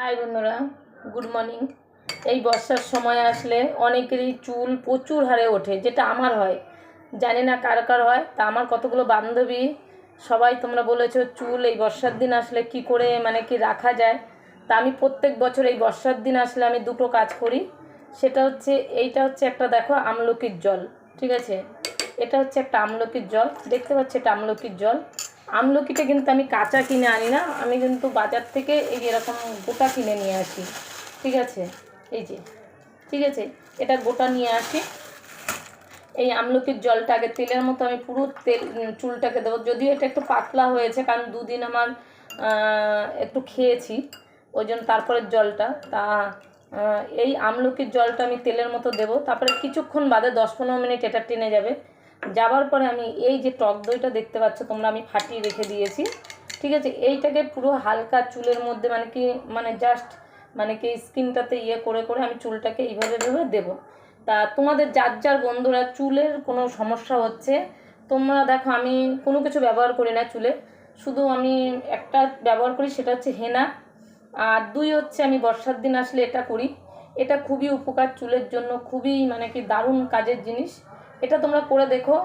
High বন্ধুরা, good morning. এই বর্ষার সময় আসলে অনেকেরই চুল প্রচুর হারে ওঠে, যেটা আমার হয়। জানি না কার কার হয়, তা আমার কতগুলো বান্ধবী, সবাই তোমরা বলেছ চুল এই বর্ষার দিন আসলে কি করে মানে কি রাখা যায়। তা আমি প্রত্যেক বছর এই বর্ষার দিন আসলে আমি দুটো কাজ করি। সেটা হচ্ছে, এইটা হচ্ছে একটা দেখো আমলকির জল, ঠিক আছে? এটা হচ্ছে একটা আমলকির জল, দেখতে পাচ্ছি এটা আমলকির জল। আমলকিটা কিন্তু আমি কাঁচা কিনে আনি না, আমি কিন্তু বাজার থেকে এই এরকম গোটা কিনে নিয়ে আসি, ঠিক আছে? এই যে, ঠিক আছে? এটা গোটা নিয়ে আসি। এই আমলকির জলটা আগে তেলের মতো আমি পুরো তেল চুলটাকে দেবো। যদিও এটা একটু পাতলা হয়েছে, কারণ দুদিন আমার একটু খেয়েছি, ওই জন্য তারপরের জলটা, তা এই আমলকির জলটা আমি তেলের মতো দেবো। তারপরে কিছুক্ষণ বাদে দশ পনেরো মিনিট এটা টেনে যাবে। যাবার পরে আমি এই যে টক দইটা দেখতে পাচ্ছ, তোমরা আমি ফাটিয়ে রেখে দিয়েছি। ঠিক আছে? এইটাকে পুরো হালকা চুলের মধ্যে মানে কি মানে জাস্ট মানে কি স্কিনটাতে ইয়ে করে করে আমি চুলটাকে এইভাবে ভেবে দেবো। তা তোমাদের যার যার বন্ধুরা চুলের কোনো সমস্যা হচ্ছে, তোমরা দেখো আমি কোনো কিছু ব্যবহার করি না চুলে। শুধু আমি একটা ব্যবহার করি, সেটা হচ্ছে হেনা। আর দুই হচ্ছে আমি বর্ষার দিন আসলে এটা করি। এটা খুবই উপকার চুলের জন্য, খুবই মানে কি দারুণ কাজের জিনিস। এটা তোমরা করে দেখো।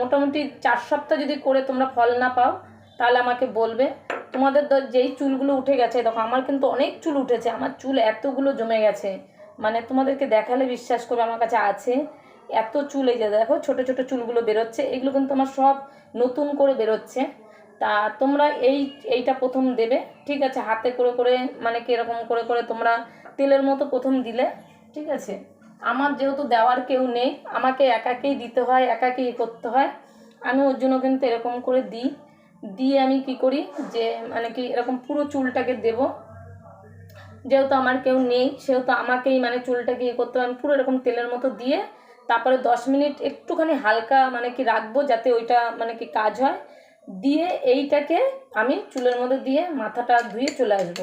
মোটামুটি চার সপ্তাহ যদি করে তোমরা ফল না পাও, তাহলে আমাকে বলবে। তোমাদের যেই চুলগুলো উঠে গেছে, দেখো আমার কিন্তু অনেক চুল উঠেছে, আমার চুল এতগুলো জমে গেছে। মানে তোমাদেরকে দেখালে বিশ্বাস করবে, আমার কাছে আছে। এত চুল এই যে দেখো, ছোটো ছোটো চুলগুলো বেরোচ্ছে, এগুলো কিন্তু আমার সব নতুন করে বেরোচ্ছে। তা তোমরা এই, এইটা প্রথম দেবে, ঠিক আছে? হাতে করে করে মানে কীরকম করে করে তোমরা তেলের মতো প্রথম দিলে, ঠিক আছে? আমার যেহেতু দেওয়ার কেউ নেই, আমাকে একাকেই দিতে হয়, একাকেই করতে হয়। আমি ওর জন্য কিন্তু এরকম করে দিই। দিয়ে আমি কি করি যে মানে কি, এরকম পুরো চুলটাকে দেবো। যেহেতু আমার কেউ নেই, সেহেতু আমাকেই মানে চুলটাকে ইয়ে করতে আমি পুরো এরকম তেলের মতো দিয়ে তারপরে দশ মিনিট একটুখানি হালকা মানে কি রাখব যাতে ওইটা মানে কি কাজ হয়। দিয়ে এইটাকে আমি চুলের মধ্যে দিয়ে মাথাটা ধুয়ে চলে আসব।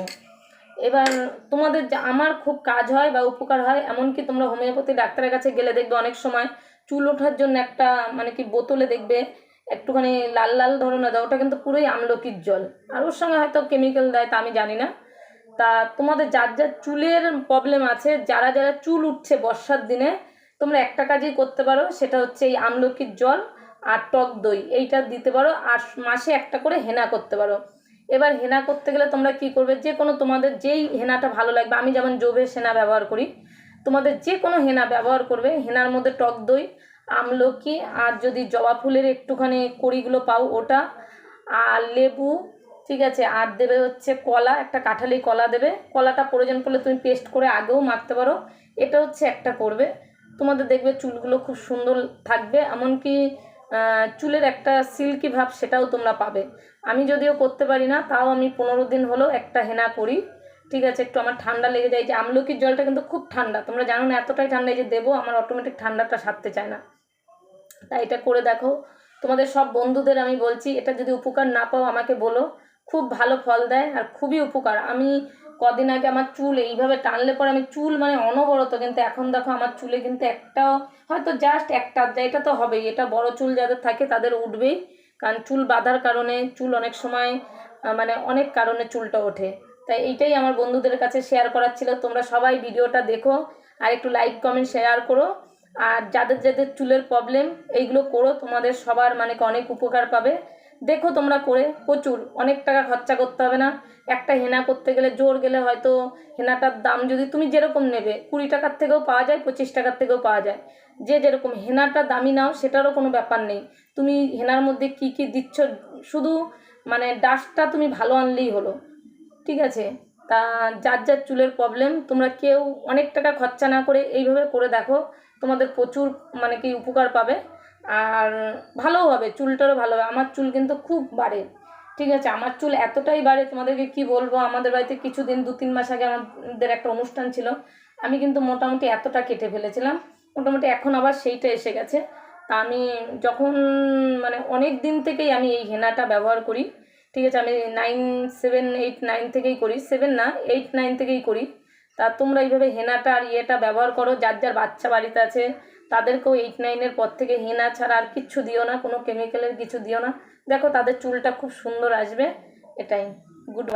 এবার তোমাদের আমার খুব কাজ হয় বা উপকার হয়, এমনকি তোমরা হোমিওপ্যাথি ডাক্তারের কাছে গেলে দেখবে অনেক সময় চুল ওঠার জন্য একটা মানে কি বোতলে দেখবে একটুখানি লাল লাল ধরনের দেয়, ওটা কিন্তু পুরোই আমলকির জল। আর ওর সঙ্গে হয়তো কেমিক্যাল দেয় তা আমি জানি না। তা তোমাদের যার যার চুলের প্রবলেম আছে, যারা যারা চুল উঠছে বর্ষার দিনে, তোমরা একটা কাজই করতে পারো, সেটা হচ্ছে এই আমলকির জল আর টক দই, এইটা দিতে পারো, আর মাসে একটা করে হেনা করতে পারো। এবার হেনা করতে গেলে তোমরা কি করবে? যে কোনো তোমাদের যেই হেনাটা ভালো লাগবে, আমি যেমন জোবের হেনা ব্যবহার করি, তোমাদের যে কোনো হেনা ব্যবহার করবে। হেনার মধ্যে টক দই, আমলকি, আর যদি জবা ফুলের একটুখানি কড়িগুলো পাও, ওটা, আর লেবু, ঠিক আছে, আর দেবে হচ্ছে কলা, একটা কাঁঠালি কলা দেবে। কলাটা প্রয়োজন পড়লে তুমি পেস্ট করে আগেও মাখতে পারো। এটা হচ্ছে একটা করবে। তোমাদের দেখবে চুলগুলো খুব সুন্দর থাকবে। এমনকি চুলের একটা সিল্কি ভাব সেটাও তোমরা পাবে। আমি যদিও করতে পারি না, তাও আমি পনেরো দিন হলেও একটা হেনা করি। ঠিক আছে, একটু আমার ঠান্ডা লেগে যায়। যে আমলকির জলটা কিন্তু খুব ঠান্ডা। তোমরা জানো না, এতটাই ঠান্ডা যে দেবো, আমার অটোমেটিক ঠান্ডাটা সারতে চায় না। তাই এটা করে দেখো। তোমাদের সব বন্ধুদের আমি বলছি, এটা যদি উপকার না পাও আমাকে বলো। খুব ভালো ফল দেয় আর খুবই উপকার। আমি কদিন আগে আমার চুল এইভাবে টানলে পরে আমি চুল মানে অনবরত কিন্তু এখন দেখো আমার চুলে কিন্তু একটাও, হয়তো জাস্ট একটা, এটা তো হবেই, এটা বড় চুল যাদের থাকে তাদের উঠবেই। কারণ চুল বাঁধার কারণে চুল অনেক সময় মানে অনেক কারণে চুলটা ওঠে। তাই এইটাই আমার বন্ধুদের কাছে শেয়ার করার ছিল। তোমরা সবাই ভিডিওটা দেখো আর একটু লাইক কমেন্ট শেয়ার করো। আর যাদের যাদের চুলের প্রবলেম এইগুলো করো। তোমাদের সবার মানে অনেক উপকার পাবে। দেখো তোমরা করে, প্রচুর। অনেক টাকা খরচা করতে হবে না। একটা হেনা করতে গেলে জোর গেলে হয়তো হেনাটার দাম যদি তুমি যেরকম নেবে, কুড়ি টাকার থেকেও পাওয়া যায়, পঁচিশ টাকার থেকেও পাওয়া যায়। যে যেরকম, হেনাটা দামি নাও, সেটারও কোনো ব্যাপার নেই। তুমি হেনার মধ্যে কি কি দিচ্ছ, শুধু মানে ডাস্টটা তুমি ভালো আনলেই হলো। ঠিক আছে? তা যার যার চুলের প্রবলেম তোমরা কেউ অনেক টাকা খরচা না করে এইভাবে করে দেখো। তোমাদের প্রচুর মানে কি উপকার পাবে। আর ভালোও হবে, চুলটারও ভালো হবে। আমার চুল কিন্তু খুব বাড়ে, ঠিক আছে? আমার চুল এতটাই বাড়ে তোমাদেরকে কি বলব? আমাদের বাড়িতে কিছুদিন দু তিন মাস আগে আমাদের একটা অনুষ্ঠান ছিল। আমি কিন্তু মোটামুটি এতটা কেটে ফেলেছিলাম। মোটামুটি এখন আবার সেইটা এসে গেছে। তা আমি যখন মানে অনেক দিন থেকেই আমি এই হেনাটা ব্যবহার করি, ঠিক আছে? আমি নাইন, সেভেন, এইট, নাইন থেকেই করি। সেভেন না, এইট, নাইন থেকেই করি। তা তোমরা এইভাবে হেনাটা আর ইয়েটা ব্যবহার করো। যার যার বাচ্চা বাড়িতে আছে তাদেরকেও এইট নাইনের পর থেকে হেনা ছাড়া আর কিচ্ছু দিও না, কোনো কেমিক্যালের কিছু দিও না। দেখো তাদের চুলটা খুব সুন্দর আসবে, এটাই। Good bye